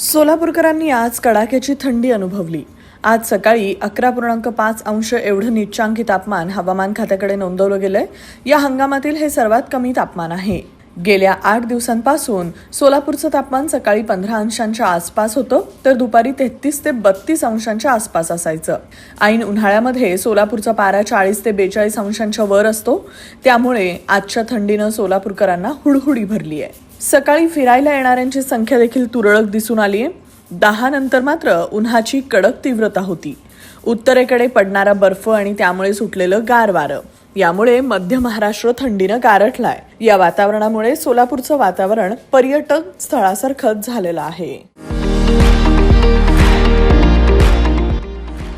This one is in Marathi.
सोलापूरकरांनी आज कडाक्याची थंडी अनुभवली. आज सकाळी अकरा पूर्णांक पाच अंश एवढं निचांकी तापमान हवामान खात्याकडे नोंदवलं गेलंय. या हंगामातील हे सर्वात कमी तापमान आहे. गेल्या आठ दिवसांपासून सोलापूरचं तापमान सकाळी पंधरा अंशांच्या आसपास होतं तर दुपारी तेहतीस ते बत्तीस अंशांच्या आसपास असायचं. ऐन उन्हाळ्यामध्ये सोलापूरचा पारा चाळीस ते बेचाळीस अंशांच्या वर असतो. त्यामुळे आजच्या थंडीनं सोलापूरकरांना हुडहुडी भरली आहे सकाळी फिरायला येणाऱ्यांची संख्या देखील तुरळक दिसून आली आहे दहा नंतर मात्र उन्हाची कडक तीव्रता होती. उत्तरेकडे पडणारा बर्फ आणि त्यामुळे सुटलेलं गार वारं यामुळे मध्य महाराष्ट्र थंडीनं गारठलाय. या वातावरणामुळे सोलापूरचं वातावरण पर्यटक स्थळासारखंच झालेलं आहे.